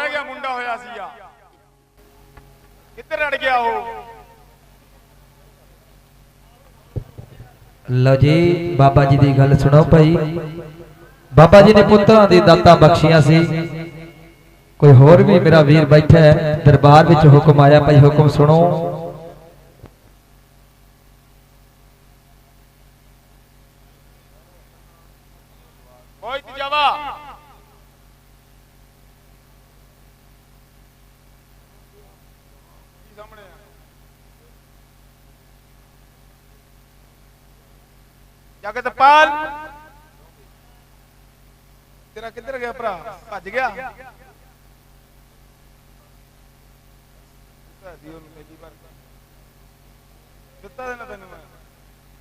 ਰਹਿ ਗਿਆ, ਮੁੰਡਾ ਹੋਇਆ ਸੀਗਾ ਕਿੱਧਰ ਅੜ ਗਿਆ ਉਹ? ਲਓ ਜੀ, ਬਾਬਾ ਜੀ ਦੀ ਗੱਲ ਸੁਣੋ ਭਾਈ। ਬਾਬਾ ਜੀ ਨੇ ਪੁੱਤਰਾਂ ਦੀ ਦਾਤਾਂ ਬਖਸ਼ੀਆਂ ਸੀ। ਕੋਈ ਹੋਰ ਵੀ ਮੇਰਾ ਵੀਰ ਬੈਠਾ ਹੈ, ਦਰਬਾਰ ਵਿੱਚ ਹੁਕਮ ਆਇਆ, ਭਾਈ ਹੁਕਮ ਸੁਣੋ ਓਏ ਤਜਾਵਾ ਕੀ ਸਾਹਮਣੇ ਆ ਜਗਤਪਾਲ ਤੇਰਾ ਕਿੱਧਰ ਗਿਆ ਭਰਾ, ਭੱਜ ਗਿਆ। ਭਾਜੀ ਉਹ ਮੇਰੀ ਵਾਰ ਦਿੱਤਾ ਦੇਣਾ ਤੈਨੂੰ ਮੈਂ।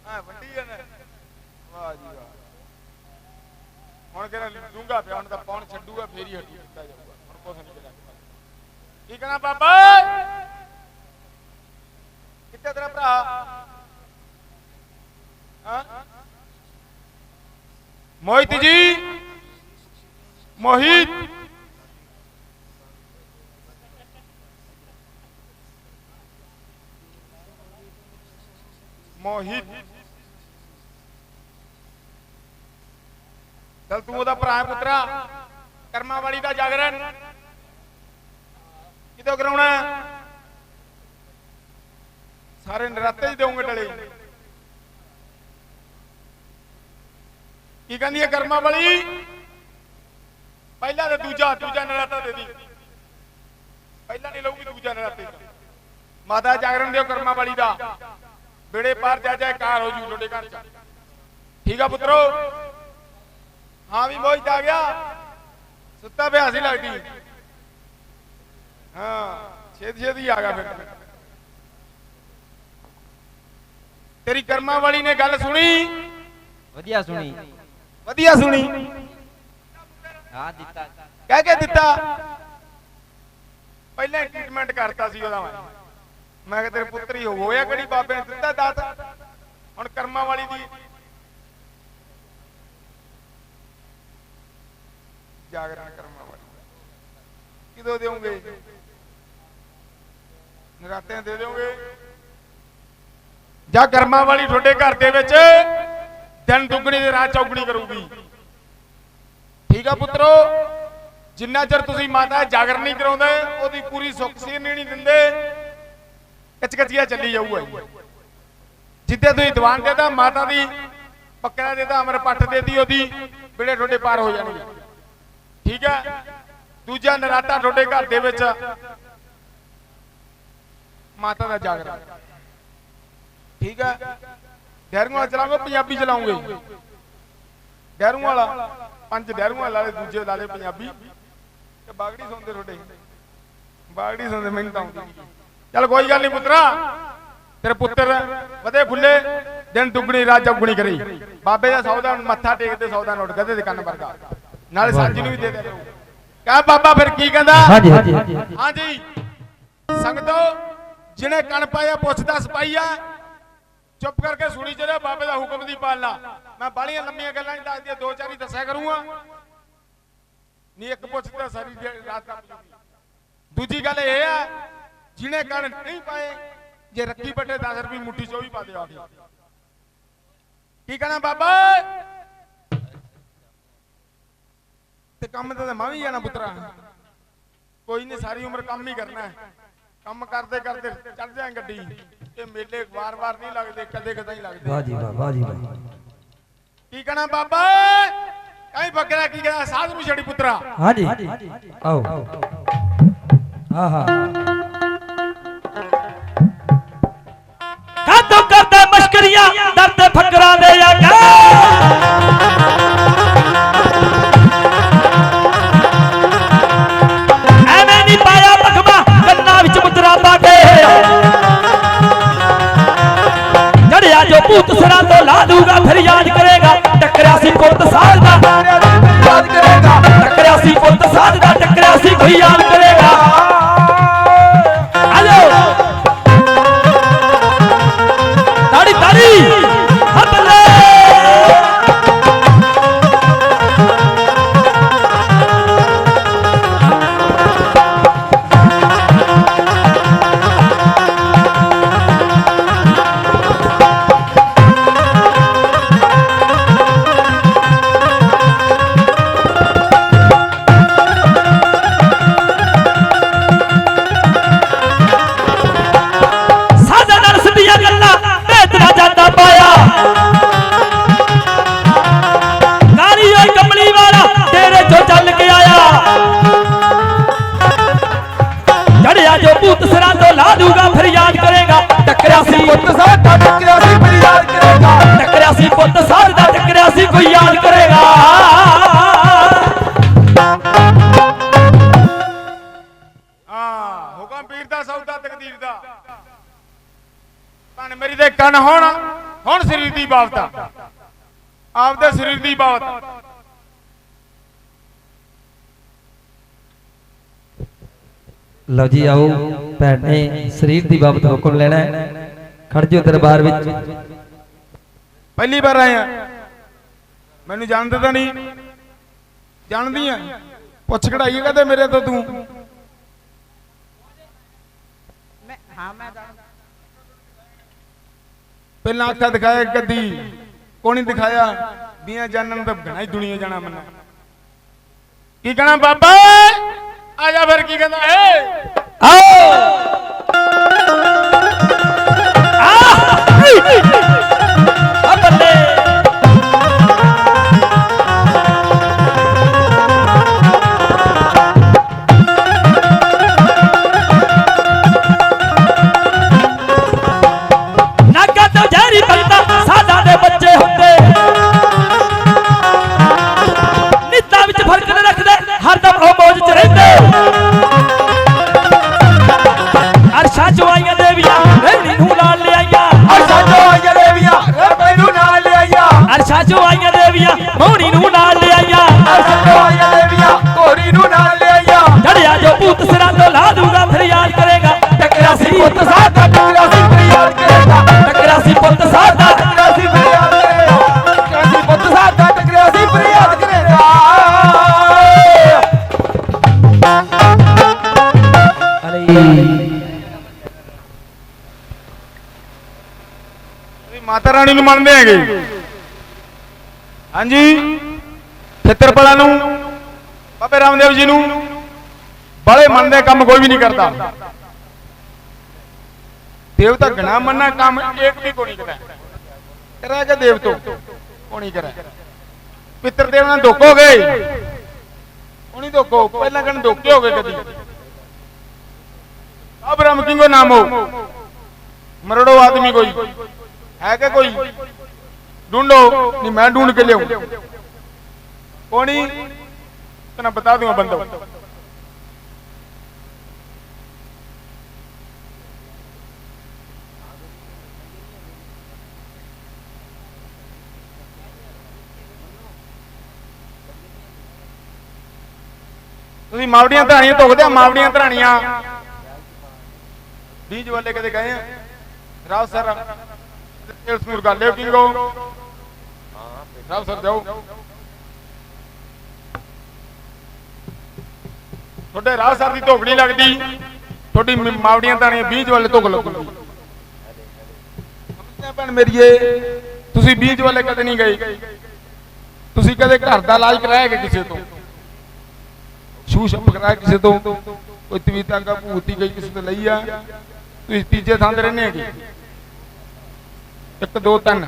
ਹਾਂ ਵੱਡੀ ਆ ਵਾਹ ਜੀ ਵਾਹ। ਹੁਣ ਕਿਹੜਾ ਡੂੰਗਾ ਪਿਆ, ਹੁਣ ਤਾਂ ਪੌਣ ਛੱਡੂਗਾ ਫੇਰ ਹੀ ਹੱਡੀ ਦਿੱਤਾ ਜਾਊਗਾ। ਹੁਣ ਕੁਛ ਨਹੀਂ ਕਰਿਆ ਕੀ ਕਹਣਾ ਬਾਬਾ? ਕਿੱਥੇ ਤੇਰਾ ਭਰਾ? ਹਾਂ? ਮੋਹਿਤ ਜੀ? ਮੋਹਿਤ। ਮੋਹਿਤ। ਚਲ ਤੂੰ ਉਹਦਾ ਭਰਾ ਹੈ ਪੁੱਤਰਾ। ਕਰਮਾਂ ਵਾਲੀ ਦਾ ਜਾਗਰਣ। ਕਿਦੋਂ ਕਰਾਉਣਾ ਸਾਰੇ ਨਰਾਤੇ ਹੀ ਦੇਉਂਗੇ ਡਲੇ। ਕੀ ਕਹਿੰਦੀ ਹੈ ਕਰਮਾਂ ਵਾਲੀ ਪਹਿਲਾ ਤੇ ਦੂਜਾ ਦੂਜਾ ਨਰਾਤਾ ਦੇ ਦੀ। ਪਹਿਲਾ ਨਹੀਂ ਲਊਗੀ ਦੂਜਾ ਨਰਾਤੇ। ਮਾਤਾ ਜਾਗਰਣ ਦਿਓ ਕਰਮਾਂ ਵਾਲੀ ਦਾ। ਬੇੜੇ ਪਾਰ ਜਾ ਜਾ ਕਾਰ ਹੋ ਜੂ ਤੁਹਾਡੇ ਘਰ ਚ। ਠੀਕ ਆ ਪੁੱਤਰੋ? ਹਾਂ ਵੀ ਮੋਹਿਤ ਆ ਗਿਆ। ਸੁੱਤਾ ਪਿਆ ਸੀ ਲੱਗਦੀ। ਹਾਂ ਛੇਤੀ ਛੇਤੀ ਆ ਗਿਆ ਫਿਰ। ਤੇਰੀ ਕਰਮਾਂ ਵਾਲੀ ਨੇ ਗੱਲ ਸੁਣੀ? ਵਧੀਆ ਸੁਣੀ। ਵਧੀਆ ਸੁਣੀ। ਆ ਦਿੱਤਾ। ਕਹਿ ਕੇ ਦਿੱਤਾ। ਪਹਿਲਾਂ ਟ੍ਰੀਟਮੈਂਟ ਕਰਤਾ ਸੀ ਉਹਦਾ ਮੈਂ। ਮੈਂ ਕਿਹਾ ਤੇਰੇ ਪੁੱਤਰ ਹੀ ਹੋਇਆ ਕਿਹੜੀ ਬਾਬੇ ਨੇ ਦਿੱਤਾ ਦਾਤ? ਹੁਣ ਕਰਮਾਂ ਵਾਲੀ ਦੀ ਜਾਗਰਣ ਕਰਮਾਂ ਵਾਲੀ। ਕਿਦੋਂ ਦੇਵੋਗੇ ਨਰਾਤਿਆਂ ਦੇ ਦਿਓਗੇ? ਜਾਂ ਕਰਮਾਂ ਵਾਲੀ ਤੁਹਾਡੇ ਘਰ ਦੇ ਵਿੱਚ ਦਿਨ ਦੁੱਗਣੀ ਤੇ ਰਾਤ ਚੌਗਣੀ ਕਰੂਗੀ? ਠੀਕ ਆ ਪੁੱਤਰੋ? ਜਿੰਨਾ ਚਿਰ ਤੁਸੀਂ ਮਾਤਾ ਜਾਗਰਣ ਨਹੀਂ ਕਰਾਉਂਦੇ, ਉਹਦੀ ਪੂਰੀ ਸੁੱਖ ਸੀਰ ਨਹੀਂ ਦਿੰਦੇ ਕਚਕਚੀਆ ਚੱਲੀ ਜਾਊਗਾ ਜਿੱਦੇ ਤੁਸੀਂ ਦੀਵਾਨ ਦੇਦਾ ਮਾਤਾ ਦੀ ਪੱਕੜਾ ਦੇਦਾ ਅਮਰ ਪੱਠ ਦੇਦੀ ਉਹਦੀ ਬਿੜੇ ਤੁਹਾਡੇ ਪਾਰ ਹੋ ਜਾਣਗੇ। ਠੀਕ ਹੈ ਦੂਜਾ ਨਰਾਤਾ ਤੁਹਾਡੇ ਘਰ ਦੇ ਵਿੱਚ, ਮਾਤਾ ਦਾ ਜਾਗਰਣ। ਠੀਕ ਹੈ ਡੈਰੂ ਚਲਾਉਂਗੇ, ਪੰਜਾਬੀ ਚਲਾਉਂਗੇ। ਡੈਰੂ ਵਾਲਾ ਪੰਜ ਡੈਰੂ ਵਾਲੇ ਲਾਲੇ ਦੂਜੇ ਲਾਲੇ ਪੰਜਾਬੀ। ਤੇ ਬਾਗੜੀ ਸੁਣਦੇ ਤੁਹਾਡੇ। ਬਾਗੜੀ ਸੁਣਦੇ ਮੈਨੂੰ ਤਾਂ ਆਉਂਦੀ ਚੱਲ ਕੋਈ ਗੱਲ ਨਹੀਂ ਪੁੱਤਰਾ। ਤੇਰੇ ਪੁੱਤਰ ਵਧੇ ਫੁੱਲੇ ਦਿਨ ਦੁੱਗਣੀ ਰਾਤ ਚੌਗਣੀ ਕਰੀ। ਬਾਬੇ ਦਾ ਸੌਦਾ ਮੱਥਾ ਟੇਕਦੇ ਸੌਦਾ ਨੋਟ ਗਦੇ ਦੇ ਕੰਨ ਵਰਗਾ। ਨਾਲੇ ਸਾਜੀ ਨੂੰ ਵੀ ਦੇ ਦੇ ਕਹ ਬਾਬਾ ਫਿਰ ਕੀ ਕਹਿੰਦਾ? ਹਾਂਜੀ ਹਾਂਜੀ। ਹਾਂਜੀ। ਹਾਂਜੀ ਸੰਗਤੋ ਜਿਹਨੇ ਕਣ ਪਾਇਆ ਪੁੱਛਦਾ ਸਪਾਈਆ ਚੁੱਪ ਕਰਕੇ ਸੁਣੀ ਚਲੇ ਬਾਬੇ ਦਾ ਹੁਕਮ ਦੀ ਪਾਲਣਾ। ਮੈਂ ਬਾਲੀਆਂ ਲੰਮੀਆਂ ਗੱਲਾਂ ਨਹੀਂ ਦੱਸਦੀਆਂ, ਦੋ ਚਾਰ ਹੀ ਦੱਸਿਆ ਕਰੂੰਗਾ। ਨਹੀਂ, ਇੱਕ ਪੁੱਛਦਾ ਸਾਰੀ ਰਾਤ ਦਾ ਦੂਜੀ ਗੱਲ ਇਹ ਹੈ ਜਿਹਨੇ ਕਣ ਨਹੀਂ ਪਾਏ, ਜੇ ਰੱਖੀ ਬੱਟੇ 10 ਰੁਪਏ ਮੁੱਠੀ ਚੋਂ ਵੀ ਪਾ ਦੇ ਆ ਕੇ ਕੀ ਕਹਣਾ ਬਾਬਾ? ਤੇ ਕੰਮ ਤੇ ਮੈਂ ਵੀ ਜਾਣਾ ਪੁੱਤਰਾ। ਕੋਈ ਨਹੀਂ, ਸਾਰੀ ਉਮਰ ਕੰਮ ਹੀ ਕਰਨਾ ਕੰਮ ਕਰਦੇ ਕਰਦੇ ਚੜ ਜਾਏ ਗੱਡੀ। ਇਹ ਮੇਲੇ ਵਾਰ-ਵਾਰ ਨਹੀਂ ਲੱਗਦੇ ਕਦੇ ਕਦੇ ਹੀ ਲੱਗਦੇ। ਵਾਹ ਜੀ ਵਾਹ ਵਾਹ ਜੀ ਵਾਹ। ਕੀ ਕਹਣਾ ਬਾਬਾ? ਕਾਈ ਬੱਕਰਾ ਕੀ ਕਹਣਾ? ਸਾਧ ਨੂੰ ਛੜੀ ਪੁੱਤਰਾ। ਹਾਂਜੀ। ਆਓ। ਆਹਾ। ਕਾਤੋਂ ਕਰਦਾ ਮਸ਼ਕਰੀਆਂ? ਦਰਦ ਫਕਰਾਂ ਦੇ ਆਗਾ ਭੂਤ ਸਰਾਂ ਤੋਂ ਲਾ ਦੂਗਾ ਫਿਰ ਯਾਦ ਕਰੇਗਾ, ਟੱਕਰਿਆ ਸੀ ਪੁੱਤ ਸਾਧ ਦਾ। ਯਾਦ ਕਰੇਗਾ, ਟੱਕਰਿਆ ਸੀ ਪੁੱਤ ਸਾਧ ਦਾ, ਟੱਕਰਿਆ ਸੀ ਕੋਈ ਯਾਦ ਕਰੇਗਾ। ਲਓ ਜੀ ਆਓ ਭੈਣ ਨੇ ਸਰੀਰ ਦੀ ਬਾਬਤ ਹੁਕਮ ਲੈਣਾ ਹੈ। ਖੜ ਜਾਓ ਦਰਬਾਰ ਵਿੱਚ। ਪਹਿਲੀ ਵਾਰ ਆਇਆ ਮੈਨੂੰ ਜਾਣਦੇ ਤਾਂ ਨਹੀਂ। ਜਾਣਦੀ ਆ। ਪੁੱਛ ਕਢਾਈ ਕਹਦੇ ਮੇਰੇ ਤੋਂ ਤੂੰ? ਮੈਂ ਹਾਂ ਮੈਂ ਜਾਣਦਾ। ਪਹਿਲਾਂ ਅੱਖਾਂ ਦਿਖਾਇਆ ਕਦੀ ਕੋਣੀ ਦਿਖਾਇਆ। ਬੀਆਂ ਜਾਣਨ ਤਾਂ ਘਣਾ ਹੀ ਦੁਨੀਆ ਜਾਣਾ ਮੰਨਾ ਕੀ ਕਹਣਾ ਬਾਬਾ? ਆ ਜਾ ਫਿਰ ਕੀ ਕਹਿੰਦਾ? ਏ! ਆਓ! ਆ! ਬੱਲੇ ਤੁਸੀਂ ਮਾਤਾ ਰਾਣੀ ਨੂੰ ਮੰਨਦੇ ਹੈਗੇ। ਹਾਂਜੀ। ਖੇਤਰਪਾਲਾਂ ਨੂੰ, ਬਾਬੇ ਰਾਮਦੇਵ ਜੀ ਨੂੰ ਬੜੇ ਮੰਨਦੇ ਕੰਮ ਕੋਈ ਵੀ ਨਹੀਂ ਕਰਦਾ। ਦੇਵਤਾ ਗਣਾ ਮੰਨਾ ਕੰਮ ਇੱਕ ਵੀ ਕੋਈ ਨਹੀਂ ਕਰਦਾ। ਕਰਿਆ ਕਿ ਦੇਵ ਤੋਂ? ਕੋਣੀ ਕਰਿਆ। ਪਿੱਤਰ ਦੇਵ ਨਾਲ ਧੋਖੋ ਗਏ। ਕੋਣੀ ਧੋਖੋ ਪਹਿਲਾਂ ਕਣ ਧੋਖੇ ਹੋ ਗਏ ਕਦੀ। ਅਬ ਰਾਮ ਕਿੰਗੋ ਨਾਮ ਹੋ ਮਰੜੋ ਆਦਮੀ ਕੋਈ ਹੈ ਕਿ ਕੋਈ ढूंढो नहीं मैं ढूंढ के ले कोनी तना बता दूंगा बंदो ਤੁਸੀਂ ਮਾਵੜੀਆਂ ਧਰਾਣੀਆਂ ਧੁਖਦੇ ਆ ਮਾਵੜੀਆਂ ਧਰਾਣੀਆਂ ਬੀਜ ਵਾਲੇ ਕਦੇ ਗਏ ਆ? ਰਾਵ ਸਰ ਇਸ ਨੂੰ ਗੱਲ ਲਿਓ ਕਿੰਗੋ ਰਾਵ ਸਰ, ਜਾਓ। ਤੁਹਾਡੇ ਰਾਵ ਸਰ ਦੀ ਧੋਖ ਨਹੀਂ ਲੱਗਦੀ। ਤੁਹਾਡੀ ਮਾਵੜੀਆਂ ਧਾਣੀਆਂ ਬੀਜ ਵਾਲੇ ਧੋਖ ਲੱਗੂਗੀ। ਸਮਝਦੇ ਭੈਣ ਮੇਰੀਏ ਤੁਸੀਂ ਬੀਜ ਵਾਲੇ ਕਦੇ ਨਹੀਂ ਗਏ। ਤੁਸੀਂ ਕਦੇ ਘਰ ਦਾ ਇਲਾਜ ਕਰਾਇਆ ਕਿ ਕਿਸੇ ਤੋਂ? ਸ਼ੂ ਸ਼ੰਪ ਕਰਾਇਆ ਕਿਸੇ ਤੋਂ? ਕੋਈ ਤਵੀਤਾਂ ਦਾ ਭੂਤੀ ਗਈ, ਕਿਸੇ ਤੋਂ ਲਈ ਆ? ਤੁਸੀਂ ਤੀਜੇ ਥਾਂ ਤੇ ਰਹਿੰਦੇ ਹੈਗੇ ਇੱਕ, ਦੋ, ਤਿੰਨ।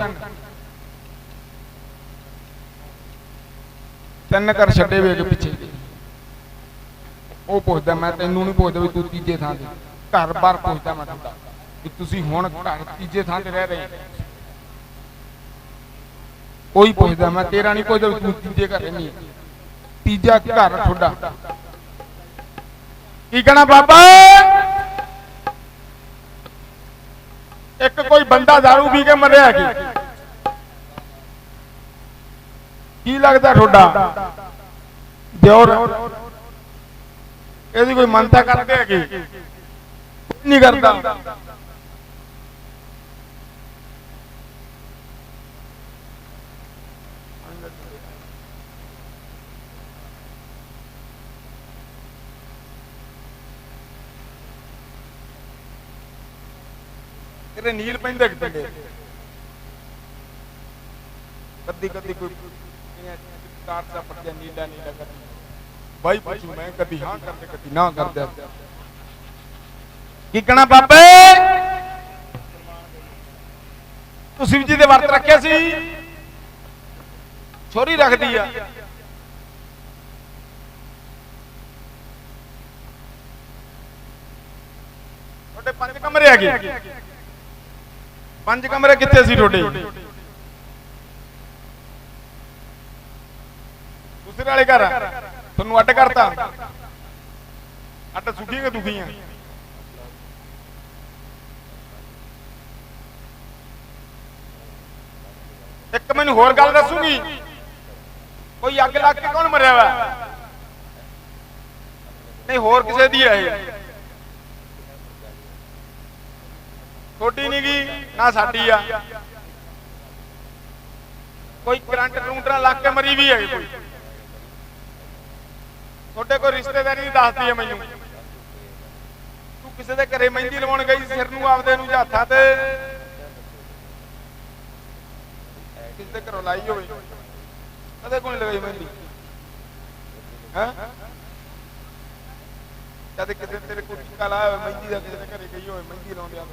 ਤਿੰਨ ਕਰ ਛੱਡੇ ਵੇ ਅੱਗੇ ਪਿੱਛੇ। ਉਹ ਪੁੱਛਦਾ, ਮੈਂ ਤੈਨੂੰ ਨਹੀਂ ਪੁੱਛਦਾ ਵੀ ਤੂੰ ਤੀਜੇ ਥਾਂ ਤੇ। ਘਰ ਬਾਰ ਪੁੱਛਦਾ ਮੈਂ ਤੁਹਾਡਾ ਵੀ ਤੁਸੀਂ ਹੁਣ ਘਰ ਤੀਜੇ ਥਾਂ ਤੇ ਰਹਿ ਰਹੇ ਹੋ। ਕੋਈ ਪੁੱਛਦਾ, ਮੈਂ ਤੇਰਾ ਨਹੀਂ ਪੁੱਛਦਾ ਵੀ ਤੂੰ ਤੀਜੇ ਘਰ ਰਹਿੰਦੀ ਤੀਜਾ ਘਰ ਤੁਹਾਡਾ। ਕੀ ਕਹਣਾ ਬਾਬਾ? ਇੱਕ ਕੋਈ ਬੰਦਾ दारू ਪੀ ਕੇ ਮਰਿਆ ਕੀ? ਕੀ ਲੱਗਦਾ ਤੁਹਾਡਾ? ਦਿਓਰ। ਇਹਦੀ ਕੋਈ ਮੰਨਤਾ ਕਰਦੇ ਹੈ ਕੀ? ਨਹੀਂ ਕਰਦਾ। ਤੇਰੇ ਨੀਲ ਪੈਂਦੇ ਕਿ ਕਦੀ ਕਦੀ ਕੋਈ ਕਾਰ ਦਾ ਪੜ ਨੀਲਾ ਨੀਲਾ ਕਦੀ ਬਾਈ ਪੁੱਛੂ ਮੈਂ ਕਦੀ ਹਾਂ ਕਰਦੇ, ਕਦੀ ਨਾ ਕਰਦੇ। ਕੀ ਕਹਣਾ ਬਾਬੇ? ਤੁਸੀਂ ਜੀ ਦੇ ਵਰਤ ਰੱਖਿਆ ਸੀ, ਛੋਰੀ ਰੱਖਦੀ ਆ। ਤੁਹਾਡੇ ਪੰਜ ਕਮਰੇ ਹੈਗੇ। ਪੰਜ ਕਮਰੇ ਕਿੱਥੇ ਸੀ ਤੁਹਾਡੇ? ਦੂਸਰੇ ਵਾਲੇ ਘਰ ਤੁਹਾਨੂੰ ਅੱਡ ਕਰਤਾ? ਅੱਡ ਸੁਖੀ ਕਿ ਦੁਖੀ ਇੱਕ ਮੈਨੂੰ ਹੋਰ ਗੱਲ ਦੱਸੂਗੀ। ਕੋਈ ਅੱਗ ਲੱਗ ਕੇ ਕੌਣ ਮਰਿਆ ਵਾ? ਨਹੀਂ, ਹੋਰ ਕਿਸੇ ਦੀ ਹੈ ਇਹ। ਛੋਟੀ ਨਹੀਂ ਗਈ ਨਾ ਸਾਡੀ ਆ। ਕੋਈ ਕਰੰਟ ਕਰੂੰਟਰਾਂ ਲੱਗ ਕੇ ਮਰੀ ਵੀ ਹੈ ਕੋਈ। ਤੁਹਾਡੇ ਕੋਈ ਰਿਸ਼ਤੇਦਾਰੀ ਨਹੀਂ ਦੱਸਦੀ ਹੈ ਮੈਨੂੰ। ਤੂੰ ਕਿਸੇ ਦੇ ਘਰੇ ਮਹਿੰਦੀ ਲਵਾਉਣ ਗਈ, ਸਿਰ ਨੂੰ ਆਪਦੇ ਨੂੰ ਹੱਥਾਂ ਤੇ। ਕਿਸੇ ਦੇ ਘਰੋਂ ਲਾਈ ਹੋਵੇ। ਕਦੇ ਕੋਈ ਲਗਾਈ ਮਹਿੰਦੀ। ਹੈ? ਕਦੇ ਕਿਸੇ ਤੇਰੇ ਕੋਈ ਟਿੱਕਾ ਲਾਇਆ ਹੋਵੇ, ਮਹਿੰਦੀ ਦਾ ਕਿਸੇ ਦੇ ਘਰੇ ਗਈ ਹੋਵੇ, ਮਹਿੰਦੀ ਲਾਉਣ ਗਿਆ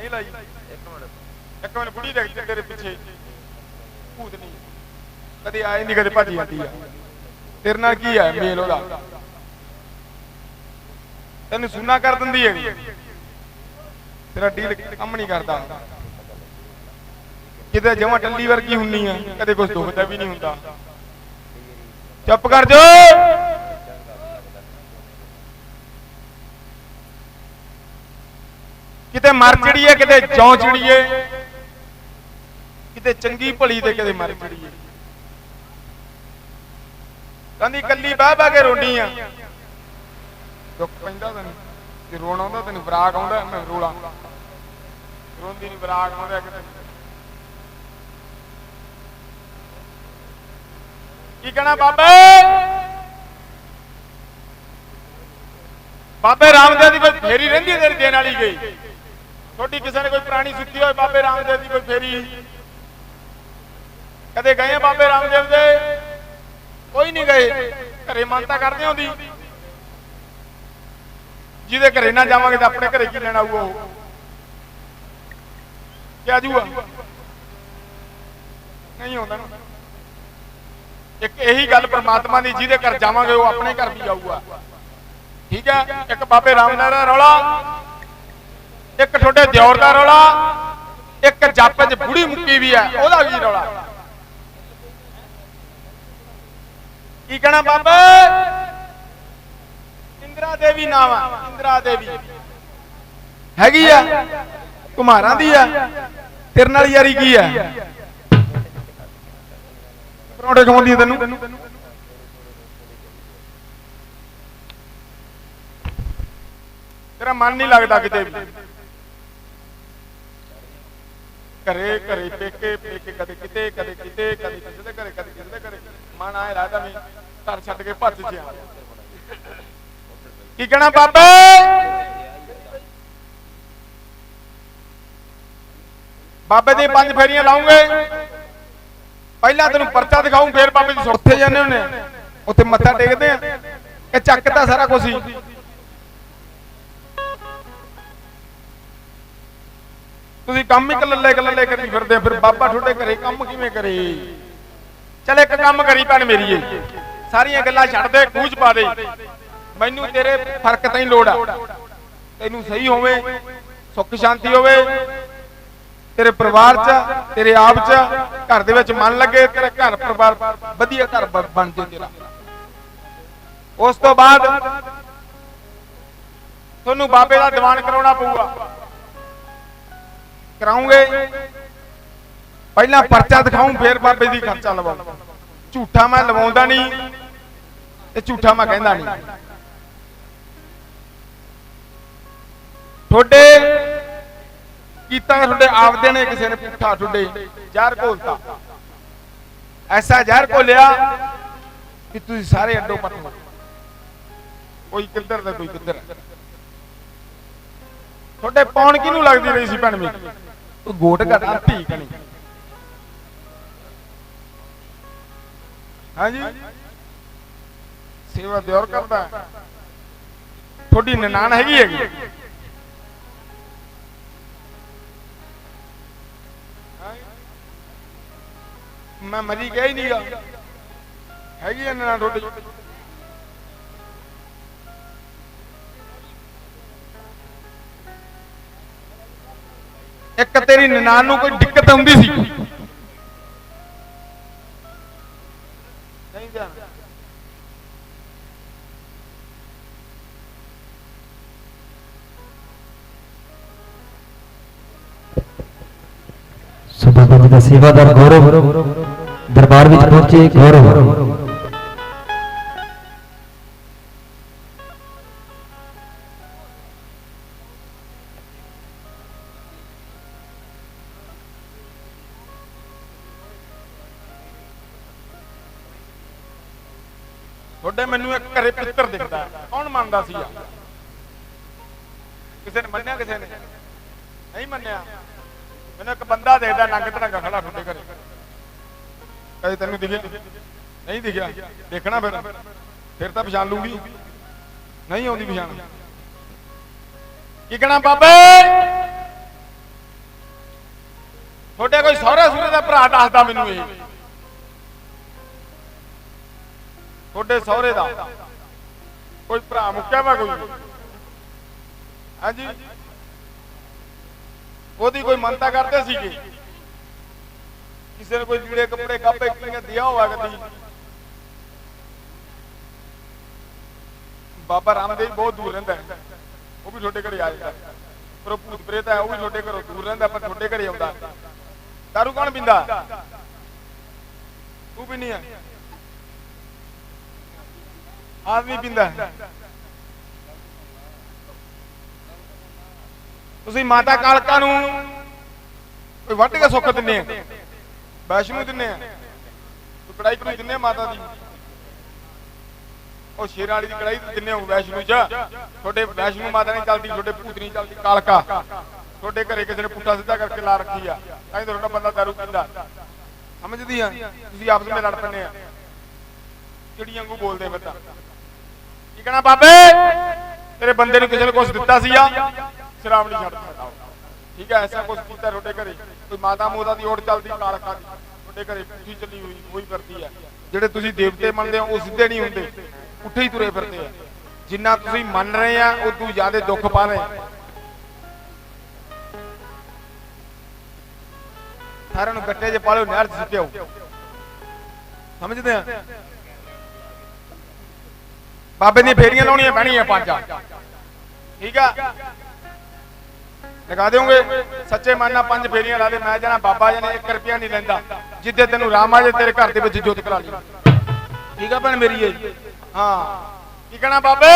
ਨਹੀਂ ਲਾਈ। ਇੱਕ ਮਿੰਟ। ਇੱਕ ਮਿੰਟ, ਬੁੜੀ ਦੇਖਦੀ ਤੇਰੇ ਪਿੱਛੇ। ਭੂਤ ਨਹੀਂ। ਕਦੇ ਆਏ ਨਹੀਂ ਕਦੇ ਭੱਜ ਜਾਂਦੀ ਆ। ਤੇਰੇ ਨਾਲ ਕੀ ਹੈ ਮੇਲ ਉਹਦਾ? ਤੈਨੂੰ ਸੁਣਾ ਕਰ ਦਿੰਦੀ ਹੈ ਤੇਰਾ ਡੀਲ ਕੰਮ ਨਹੀਂ ਕਰਦਾ। ਕਿਤੇ ਜਮਾ ਟੱਲੀ ਵਰਗੀ ਹੁੰਨੀ ਆ, ਕਦੇ ਕੁਝ ਦੁਖਦਾ ਵੀ ਨਹੀਂ ਹੁੰਦਾ। ਚੁੱਪ ਕਰ ਜਾ। ਕਿਤੇ ਮਰ ਚੜੀਏ, ਕਿਤੇ ਜੌਂ ਚੜੀਏ। ਕਿਤੇ ਚੰਗੀ ਭਲੀ ਤੇ ਕਿਤੇ ਮਰ ਚੜੀਏ। ਕਹਿੰਦੀ, ਕੱਲੀ ਬਾਹ ਬਾਹ ਕੇ ਰੋਣੀ ਆ। ਦੁੱਖ ਪੈਂਦਾ ਤੈਨੂੰ। ਜੇ ਰੋਣ ਆਉਂਦਾ, ਤੈਨੂੰ ਵਿਰਾਗ ਆਉਂਦਾ, ਮੈਂ ਰੋਲਾ। ਰੋਂਦੀ ਨਹੀਂ ਵਿਰਾਗ ਆਉਂਦਾ ਕਿਤੇ। ਕੀ ਕਹਿਣਾ ਬਾਬੇ? ਬਾਬੇ ਰਾਮਦੇਵ ਦੀ ਕੋਈ ਫੇਰੀ ਰਹਿੰਦੀ ਤੇਰੀ ਦੇਣ ਵਾਲੀ ਗਈ ਤੁਹਾਡੀ ਕਿਸੇ ਨੇ ਕੋਈ ਪੁਰਾਣੀ ਸੁੱਤੀ ਹੋਏ ਬਾਬੇ ਰਾਮਦੇਵ ਦੀ ਕੋਈ ਫੇਰੀ? ਕਦੇ ਗਏ ਬਾਬੇ ਰਾਮਦੇਵ ਦੇ? ਕੋਈ ਨਹੀਂ ਗਏ। ਘਰੇ ਮੰਨਤਾ ਕਰਦੇ ਹੁੰਦੀ। ਜਿਹਦੇ ਘਰੇ ਨਾ ਜਾਵਾਂਗੇ ਤਾਂ ਆਪਣੇ ਘਰੇ ਕੀ ਲੈਣ ਆਊਗਾ ਉਹ? ਕੀ ਆਜੂਗਾ ਨਹੀਂ ਆਉਂਦਾ। ਨਾ ਇੱਕ ਇਹੀ ਗੱਲ ਪ੍ਰਮਾਤਮਾ ਦੀ, ਜਿਹਦੇ ਘਰ ਜਾਵਾਂਗੇ ਉਹ ਆਪਣੇ ਘਰ ਵੀ ਆਊਗਾ। ਠੀਕ ਹੈ? ਇੱਕ ਬਾਬੇ ਰਾਮਦਾਸ ਰੌਲਾ। ਇੱਕ ਤੁਹਾਡੇ ਦਿਓਰ ਦਾ ਰੌਲਾ ਇੱਕ ਜੱਪ 'ਚ ਬੁੜੀ ਮੁੱਕੀ ਵੀ ਹੈ ਉਹਦਾ ਵੀ ਰੌਲਾ। ਕੀ ਕਹਿਣਾ ਬਾਬਾ? ਇੰਦਰਾ ਦੇਵੀ ਨਾਮ ਆ, ਇੰਦਰਾ ਦੇਵੀ। ਹੈਗੀ ਆ, ਕੁਮਾਰਾਂ ਦੀ ਆ, ਤੇਰੇ ਨਾਲ ਯਾਰੀ ਕੀ ਆ? ਪਰੌਂਠੇ ਖਵਾਉਂਦੀ ਤੈਨੂੰ। ਤੇਰਾ ਮਨ ਨਹੀਂ ਲੱਗਦਾ ਕਿਤੇ ਵੀ। ਘਰੇ ਘਰੇ ਪੇਕੇ ਪੇਕੇ ਕਦੇ ਕਿਤੇ ਕਦੇ ਕਿਤੇ, ਕਦੇ ਕਿਸੇ ਦੇ ਘਰੇ, ਕਦੇ ਕਿਸੇ ਦੇ ਘਰੇ। ਮਨ ਆਏ ਲੱਗਦਾ ਵੀ ਘਰ ਛੱਡ ਕੇ ਭੱਜ ਜਿਆ। ਕੀ ਕਹਿਣਾ ਬਾਬਾ? ਬਾਬੇ ਦੀ ਪੰਜ ਫੇਰੀਆਂ ਲਾਉਂਗੇ। ਪਹਿਲਾਂ ਤੈਨੂੰ ਪਰਚਾ ਦਿਖਾਉਂ ਫੇਰ ਬਾਬੇ ਦੀ ਸੁਰਥੇ ਜਾਂਦੇ ਹੁੰਨੇ ਉੱਥੇ ਮੱਥਾ ਟੇਕਦੇ ਆ। ਕਿ ਚੱਕਦਾ ਸਾਰਾ ਕੁਝ ਹੀ। ਤੁਸੀਂ ਕੰਮ ਹੀ ਕੱਲੇ ਕੱਲੇ ਕਰੀ ਫਿਰਦੇ ਫਿਰ ਬਾਬਾ ਤੁਹਾਡੇ ਘਰੇ ਕੰਮ ਕਿਵੇਂ ਕਰੇ? ਚੱਲ ਇੱਕ ਕੰਮ ਕਰੀ ਭੈਣ ਮੇਰੀ ਸਾਰੀਆਂ ਗੱਲਾਂ ਛੱਡ ਦੇ, ਖੂਜ ਪਾ ਦੇ। ਮੈਨੂੰ ਤੇਰੇ ਫ਼ਰਕ ਤਾਂ ਹੀ ਲੋੜ ਆ। ਤੈਨੂੰ ਸਹੀ ਹੋਵੇ, ਸੁੱਖ ਸ਼ਾਂਤੀ ਹੋਵੇ, ਤੇਰੇ ਪਰਿਵਾਰ 'ਚ, ਤੇਰੇ ਆਪ 'ਚ, ਘਰ ਦੇ ਵਿੱਚ ਮਨ ਲੱਗੇ, ਤੇਰਾ ਘਰ ਪਰਿਵਾਰ ਵਧੀਆ ਘਰ ਬਣ ਜੇ ਤੇਰਾ। ਉਸ ਤੋਂ ਬਾਅਦ ਤੁਹਾਨੂੰ ਬਾਬੇ ਦਾ ਦੀਵਾਨ ਕਰਾਉਣਾ ਪਊਗਾ। ਕਰਾਉਂਗੇ। ਪਹਿਲਾਂ ਪਰਚਾ ਦਿਖਾਉਂ, ਫੇਰ ਬਾਬੇ ਦੀ ਖਰਚਾ ਲਵਾਉਂ। ਝੂਠਾ ਮੈਂ ਲਵਾਉਂਦਾ ਨਹੀਂ ਤੇ ਝੂਠਾ ਮੈਂ ਕਹਿੰਦਾ ਨਹੀਂ। ਤੁਹਾਡੇ ਕੀਤਾ ਤੁਹਾਡੇ ਆਪਦੇ ਨੇ, ਕਿਸੇ ਨੇ ਪੁੱਠਾ ਤੁਹਾਡੇ ਜ਼ਹਿਰ ਘੋਲਤਾ। ਐਸਾ ਜ਼ਹਿਰ ਘੋਲਿਆ ਕਿ ਤੁਸੀਂ ਸਾਰੇ ਅੱਡੋ ਪੱਟ ਕੋਈ ਕਿੱਧਰ ਦਾ ਕੋਈ ਕਿੱਧਰ। ਤੁਹਾਡੇ ਪੌਣ ਕਿਹਨੂੰ ਲੱਗਦੀ ਰਹੀ ਸੀ ਭੈਣ ਮੇਰੀ? ਉਹ ਗੋਟ ਘਟਾ ਠੀਕ ਨਹੀਂ। ਹਾਂਜੀ। ਸੇਵਾ ਦਿਓਰ ਕਰਦਾ। ਤੁਹਾਡੀ ਨਨਾਣ ਹੈਗੀ ਹੈਗੀ। ਮੈਂ ਮਰੀ ਗਿਆ ਹੀ ਨਹੀਂਗਾ ਹੈਗੀ ਨਨਾਣ ਤੁਹਾਡੀ। ਇੱਕ ਤੇਰੀ ਨਨਾਣ ਨੂੰ ਕੋਈ ਦਿੱਕਤ ਆਉਂਦੀ ਸੀ? ਨਹੀਂ ਜਾਣ। ਸੋ ਬਾਬਾ ਜੀ ਦਾ ਸੇਵਾਦਾਰ ਗੌਰਵ ਦਰਬਾਰ ਵਿੱਚ ਪਹੁੰਚੇ ਗੌਰਵ। ਕਿਸੇ ਨੇ? ਨਹੀਂ ਮੰਨਿਆ। ਮੈਨੂੰ ਇੱਕ ਬੰਦਾ ਦੇਖਦਾ, ਨੰਗ ਧੜੰਗਾ ਖੜਾ ਤੁਹਾਡੇ ਘਰੇ। ਕਦੇ ਤੈਨੂੰ ਦਿਖਿਆ ਨਹੀਂ ਦਿਖਿਆ। ਦੇਖਣਾ ਫਿਰ। ਫਿਰ ਤਾਂ ਪਛਾਣ ਲੂੰਗੀ। ਨਹੀਂ ਆਉਂਦੀ ਪਛਾਣ। ਕੀ ਕਹਣਾ ਬਾਬੇ? ਤੁਹਾਡੇ ਕੋਈ ਸਹੁਰੇ ਸੂਰੇ ਦਾ ਭਰਾ ਦੱਸਦਾ ਮੈਨੂੰ ਇਹ। ਤੁਹਾਡੇ ਸਹੁਰੇ ਦਾ। ਕੋਈ ਭਰਾ ਮੁੱਕਿਆ ਵਾ ਕੋਈ? ਹਾਂਜੀ। ਉਹਦੀ ਕੋਈ ਮੰਨਤਾ ਕਰਦੇ ਸੀਗੇ? ਕਿਸੇ ਨੇ ਕੋਈ ਲੀੜੇ ਕੱਪੜੇ ਕਾਪੇ ਕਿੰਨੇ ਦਿਆ ਹੋਵਾ ਕਦੀ? ਬਾਬਾ ਰਾਮਦੇਵ ਬਹੁਤ ਦੂਰ ਰਹਿੰਦਾ ਉਹ ਵੀ ਤੁਹਾਡੇ ਘਰੇ ਆ ਜਾਂਦਾ ਪਰ ਉਹ ਭੂਤ ਪ੍ਰੇਤ ਹੈ, ਉਹ ਵੀ ਤੁਹਾਡੇ ਘਰੋਂ ਦੂਰ ਰਹਿੰਦਾ ਪਰ ਤੁਹਾਡੇ ਘਰੇ ਆਉਂਦਾ ਦਾਰੂ ਕੌਣ ਪੀਂਦਾ? ਤੂੰ ਵੀ ਨਹੀਂ ਹੈ? ਆਦਮੀ ਪੀਂਦਾ ਤੁਸੀਂ ਮਾਤਾ ਕਾਲਕਾ ਨੂੰ ਕੋਈ ਵੱਢ ਕੇ ਸੁੱਖ ਦਿੰਨੇ ਆ ਵੈਸ਼ਨੂ ਦਿੰਨੇ ਆ? ਕੋਈ ਕੜਾਈ ਕੜੂਈ ਦਿੰਨੇ ਆ ਮਾਤਾ ਦੀ? ਉਹ ਸ਼ੇਰਾਂ ਵਾਲੀ ਦੀ ਕੜਾਈ ਦਿੰਨੇ ਹੋ ਵੈਸ਼ਨੂ ਚ? ਤੁਹਾਡੇ ਵੈਸ਼ਨੂ ਮਾਤਾ ਨਹੀਂ ਚੱਲਦੀ, ਤੁਹਾਡੇ ਭੂਤ ਨਹੀਂ ਚੱਲਦੀ, ਕਾਲਕਾ। ਤੁਹਾਡੇ ਘਰੇ ਕਿਸੇ ਨੇ ਪੁੱਠਾ ਸਿੱਧਾ ਕਰਕੇ ਲਾ ਰੱਖੀ ਆ। ਤਾਂ ਤੁਹਾਡਾ ਬੰਦਾ ਦਾਰੂ ਪੀਂਦਾ। ਸਮਝਦੀ ਆ? ਤੁਸੀਂ ਆਪਸ ਵਿੱਚ ਲੜ ਪੈਂਦੇ ਆ। ਚਿੜੀਆਂ ਵਾਂਗੂ ਬੋਲਦੇ ਫਿਰ ਤਾਂ? ਕੀ ਕਹਣਾ ਬਾਬੇ? ਤੇਰੇ ਬੰਦੇ ਨੂੰ ਕਿਸੇ ਨੇ ਕੁਝ ਦਿੱਤਾ ਸੀ ਆ? ਸ਼ਰਾਬ ਨਹੀਂ ਛੱਡ ਸਕਦਾ। ਠੀਕ ਹੈ, ਐਸਾ ਕੁਝ ਕੀਤਾ ਤੁਹਾਡੇ ਘਰੇ? ਕੋਈ ਮਾਤਾ ਮੋਦਾ ਦੀ ਓੜ ਚੱਲਦੀ ਕਾਲਕਾ ਦੀ? ਤੁਹਾਡੇ ਘਰੇ ਪੁੱਠੀ ਚੱਲੀ ਹੋਈ ਕੋਈ ਕਰਦੀ ਹੈ। ਜਿਹੜੇ ਤੁਸੀਂ ਦੇਵਤੇ ਮੰਨਦੇ ਹੋ, ਉਹ ਸਿੱਧੇ ਨਹੀਂ ਹੁੰਦੇ। ਪੁੱਠੇ ਹੀ ਤੁਰੇ ਫਿਰਦੇ ਆ। ਜਿੰਨਾ ਤੁਸੀਂ ਮੰਨ ਰਹੇ ਆ, ਉਦੋਂ ਜ਼ਿਆਦਾ ਦੁੱਖ ਪਾ ਰਹੇ ਸਾਰਿਆਂ ਨੂੰ ਗੱਟੇ 'ਚ ਪਾਲਿਓ, ਨਹਿਰ 'ਚ ਸਿੱਟਿਓ। ਸਮਝਦੇ ਆ? ਬਾਬੇ ਦੀਆਂ ਫੇਰੀਆਂ ਲਾਉਣੀਆਂ ਪੈਣੀਆਂ ਪੰਜ ਠੀਕ ਆ? ਲਗਾ ਦਿਓਗੇ? ਸੱਚੇ ਮਨ ਨਾਲ ਪੰਜ ਫੇਰੀਆਂ ਲਾ ਦੇ, ਮੈਂ ਜਾਣਾ ਬਾਬਾ ਜੀ ਨੇ 1 ਰੁਪਿਆ ਨਹੀਂ ਲੈਂਦਾ। ਜਿੱਦੇ ਤੈਨੂੰ ਰਾਮਾ ਜੀ ਤੇਰੇ ਘਰ ਦੇ ਵਿੱਚ ਜੋਤ ਕਰਾ ਲਈ। ਠੀਕ ਆ ਭੈਣ ਮੇਰੀ ਇਹ? ਹਾਂ। ਕੀ ਕਹਣਾ ਬਾਬੇ?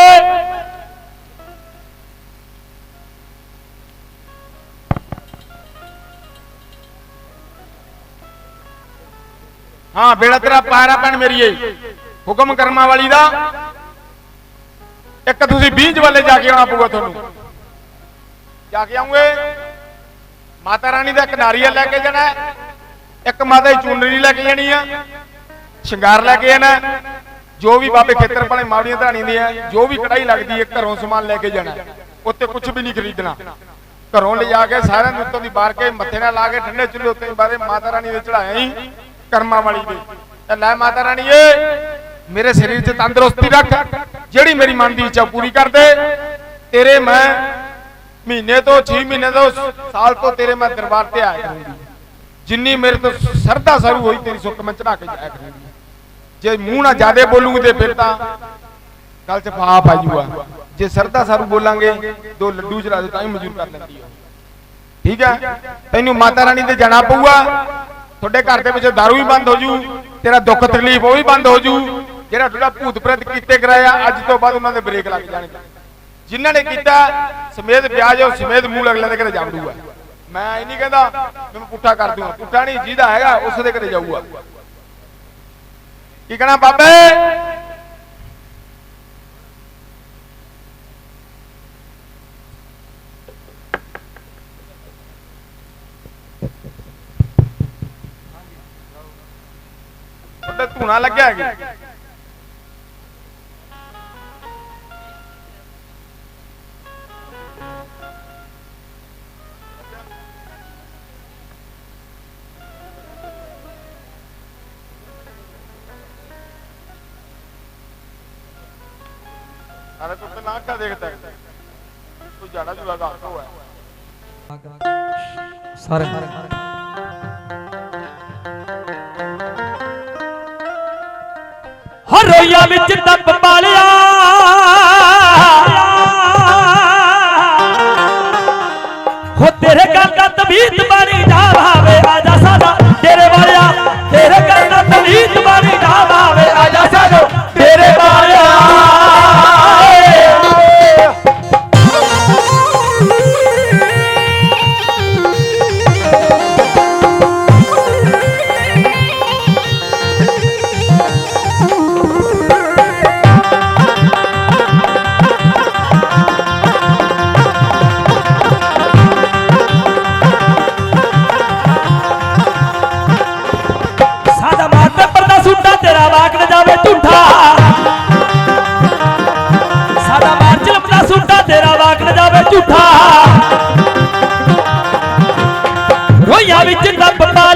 ਹਾਂ, ਬੇੜਾ ਤੇਰਾ ਪਾਰਾ ਭੈਣ ਮੇਰੀ ਇਹ। ਹੁਕਮ ਕਰਮਾ ਵਾਲੀ ਦਾ। ਇੱਕ ਤੁਸੀਂ 20 ਵਾਲੇ ਜਾ ਕੇ ਆਉਣਾ ਪਊਗਾ ਤੁਹਾਨੂੰ। ਜਾ ਕੇ ਆਉਂਗੇ। ਮਾਤਾ ਰਾਣੀ ਦਾ ਇੱਕ ਲੈ ਕੇ ਜਾਣਾ ਇੱਕ ਮਾਤਾ ਦੀ ਚੁੰਨਰੀ ਲੈ ਕੇ ਜਾਣੀ ਆ। ਸ਼ਿੰਗਾਰ ਲੈ ਕੇ ਜਾਣਾ ਜੋ ਵੀ ਬਾਬੇ ਖੇਤਰ ਪਾਣੇ ਮਾਵੜੀਆਂ ਧਾਣੀ ਦੀਆਂ, ਜੋ ਵੀ ਕੜਾਈ ਲੱਗਦੀ ਹੈ, ਘਰੋਂ ਸਮਾਨ ਲੈ ਕੇ ਜਾਣਾ ਉੱਤੇ ਕੁਝ ਵੀ ਨਹੀਂ ਖਰੀਦਣਾ। ਘਰੋਂ ਲਿਜਾ ਕੇ ਸਾਰਿਆਂ ਨੂੰ ਉੱਤੋਂ ਦੀ ਬਾਰ ਕੇ ਮੱਥੇ ਨਾਲ ਲਾ ਕੇ ਠੰਡੇ ਚੁੱਲ੍ਹੇ ਉੱਤੇ ਬਾਰੇ ਮਾਤਾ ਰਾਣੀ ਦੇ ਚੜਾਇਆ ਹੀ ਕਰਮਾਂ ਵਾਲੀ ਦੇ। ਤੇ ਲੈ ਮਾਤਾ ਰਾਣੀ ਏ, ਮੇਰੇ ਸਰੀਰ 'ਚ ਤੰਦਰੁਸਤੀ ਰੱਖ। ਜਿਹੜੀ ਮੇਰੀ ਮਨ ਦੀ ਇੱਛਾ ਪੂਰੀ ਕਰ ਦੇ। ਤੇਰੇ ਮੈਂ ਮਹੀਨੇ ਤੋਂ 6 ਮਹੀਨੇ ਤੋਂ ਸਾਲ ਤੋਂ ਤੇਰੇ ਮੈਂ ਦਰਬਾਰ ਤੇ ਆਇਆ ਕਰੂੰਗੀ। ਜਿੰਨੀ ਮੇਰੇ ਤੋਂ ਸਰਦਾ ਸਰੂ ਹੋਈ, ਤੇਰੀ ਸੁੱਖ ਮੈਂ ਚੜਾ ਕੇ ਜਾਇਆ ਕਰੂੰਗੀ। ਜੇ ਮੂੰਹ ਨਾ ਜਿਆਦੇ ਬੋਲੂਗੀ ਤੇ ਫਿਰ ਤਾਂ ਗੱਲ 'ਚ ਪਾਪ ਆ ਜੂਗਾ। ਜੇ ਸਰਦਾ ਸਰੂ ਬੋਲਾਂਗੇ, ਦੋ ਲੱਡੂ ਚੜਾ ਦੇ ਤਾਂ ਹੀ ਮਨਜ਼ੂਰ ਕਰ ਲੈਂਦੀ ਹੈ ਠੀਕ ਹੈ ਤੈਨੂੰ ਮਾਤਾ ਰਾਣੀ ਤੇ ਜਾਣਾ ਪਊਗਾ। ਤੁਹਾਡੇ ਘਰ ਦੇ ਵਿੱਚ ਦਾਰੂ ਵੀ ਬੰਦ ਹੋ ਜੂ, ਤੇਰਾ ਦੁੱਖ ਤਕਲੀਫ ਉਹ ਵੀ ਬੰਦ ਹੋ ਜੂ। ਜਿਹੜਾ ਤੁਹਾਡਾ ਭੂਤ ਪ੍ਰੇਤ ਕੀਤੇ ਕਰਾਇਆ, ਅੱਜ ਤੋਂ ਬਾਅਦ ਉਹਨਾਂ ਦੇ ਬ੍ਰੇਕ ਲੱਗ ਜਾਣਗੇ ਜਿਨ੍ਹਾਂ ਨੇ ਕੀਤਾ, ਸਮੇਤ ਵਿਆਜ ਉਹ ਸਮੇਤ ਮੂਲ ਅਗਲੇ ਦੇ ਘਰੇ ਜਾਵੜੂਗਾ ਮੈਂ ਇਹ ਨਹੀਂ ਕਹਿੰਦਾ ਮੈਂ ਪੁੱਠਾ ਕਰ ਦੂੰਗਾ ਪੁੱਠਾ ਨਹੀਂ, ਜਿਹਦਾ ਹੈਗਾ, ਉਸ ਦੇ ਘਰੇ ਜਾਊਗਾ। ਕੀ ਕਹਣਾ ਬਾਬੇ? ਤੁਹਾਡੇ ਧੂਣਾ ਲੱਗਿਆ ਹੈਗਾ। अरे तुम पे नाक क्या देखता है तू जाना जो लगा तो है ਸਾਰੇ ਹਰੋਈਆਂ ਵਿੱਚ ਦੱਬ ਪਾਲਿਆ ਤੇਰਾ ਵਾਕ ਨਾ ਜਾਵੇ ਝੂਠਾ। ਰੋਈਆਂ ਵਿੱਚ ਦੱਬ ਪਾ